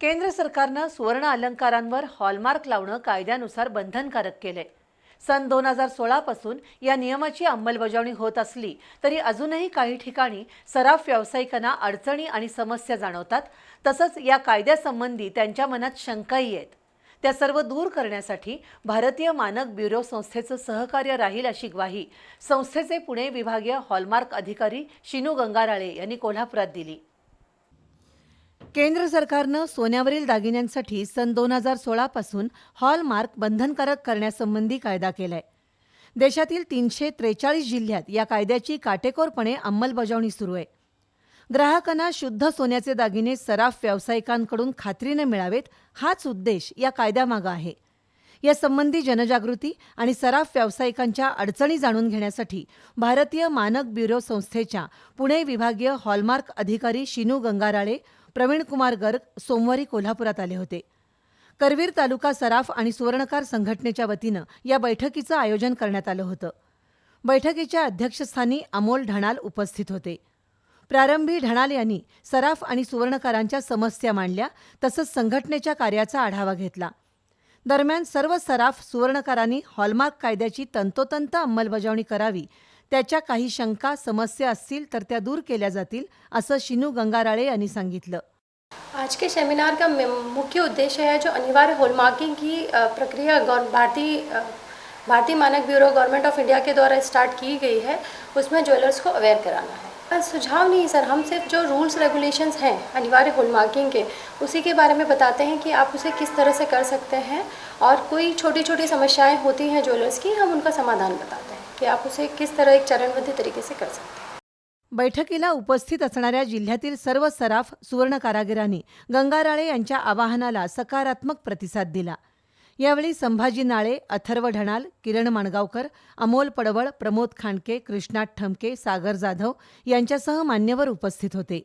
केंद्र सरकारनं सुवर्ण अलंकारांवर हॉलमार्क लावणं कायद्यानुसार बंधनकारक केलंय. सन दोन हजार सोळापासून या नियमाची अंमलबजावणी होत असली तरी अजूनही काही ठिकाणी सराफ व्यावसायिकांना अडचणी आणि समस्या जाणवतात तसंच या कायद्यासंबंधी त्यांच्या मनात शंकाही आहेत. त्या सर्व दूर करण्यासाठी भारतीय मानक ब्युरो संस्थेचं सहकार्य राहील अशी ग्वाही संस्थेचे पुणे विभागीय हॉलमार्क अधिकारी शिनू गंगाराळे यांनी कोल्हापुरात दिली. केंद्र सरकारनं सोन्यावरील दागिन्यांसाठी सन दोन हजार सोळापासून हॉलमार्क बंधनकारक करण्यासंबंधी कायदा केलाय. देशातील तीनशे त्रेचाळीस जिल्ह्यात या कायद्याची काटेकोरपणे अंमलबजावणी सुरू आहे. ग्राहकांना शुद्ध सोन्याचे दागिने सराफ व्यावसायिकांकडून खात्रीने मिळावेत हाच उद्देश या कायद्यामागं आहे. यासंबंधी जनजागृती आणि सराफ व्यावसायिकांच्या अडचणी जाणून घेण्यासाठी भारतीय मानक ब्युरो संस्थेच्या पुणे विभागीय हॉलमार्क अधिकारी शिनू गंगाराळे प्रवीण कुमार गर्ग सोमवारी कोल्हापुरात आले होते. करवीर तालुका सराफ आणि सुवर्णकार संघटनेच्या वतीनं या बैठकीचं आयोजन करण्यात आलं होतं. बैठकीच्या अध्यक्षस्थानी अमोल ढणाल उपस्थित होते. प्रारंभी ढणाल यांनी सराफ आणि सुवर्णकारांच्या समस्या मांडल्या तसंच संघटनेच्या कार्याचा आढावा घेतला. दरम्यान सर्व सराफ सुवर्णकारांनी हॉलमार्क कायद्याची तंतोतंत अंमलबजावणी करावी. त्याच्या काही शंका समस्या असतील तर त्या दूर केल्या जातील असं शिनू गंगाराळे यांनी सांगितलं. आज के सेमिनार का मुख्य उद्देश्य है जो अनिवार्य हॉलमार्किंग की प्रक्रिया गौर- भारतीय भारतीय मानक ब्यूरो गवर्नमेंट ऑफ इंडिया के द्वारा स्टार्ट की गई है उसमें ज्वेलर्स को अवेयर कराना है। सुझाव नहीं सर। हम सिर्फ जो रूल्स रेगुलेशंस हैं अनिवार्य होलमार्किंग के उसी के बारे में बताते हैं कि आप उसे किस तरह से कर सकते हैं और कोई छोटी छोटी समस्याएं होती हैं ज्वेलर्स की हम उनका समाधान बताते हैं कि आप उसे किस तरह एक चरणबद्ध तरीके से कर सकते हैं। बैठकीला उपस्थित असणाऱ्या जिल्ह्यातील सर्व सराफ सुवर्ण कारागिरांनी गंगाराळे यांच्या आवाहनाला सकारात्मक प्रतिसाद दिला. यावेळी संभाजी नाळे अथर्व ढणाल किरण माणगावकर अमोल पडवळ प्रमोद खांडके कृष्णात ठमके सागर जाधव यांच्यासह मान्यवर उपस्थित होते.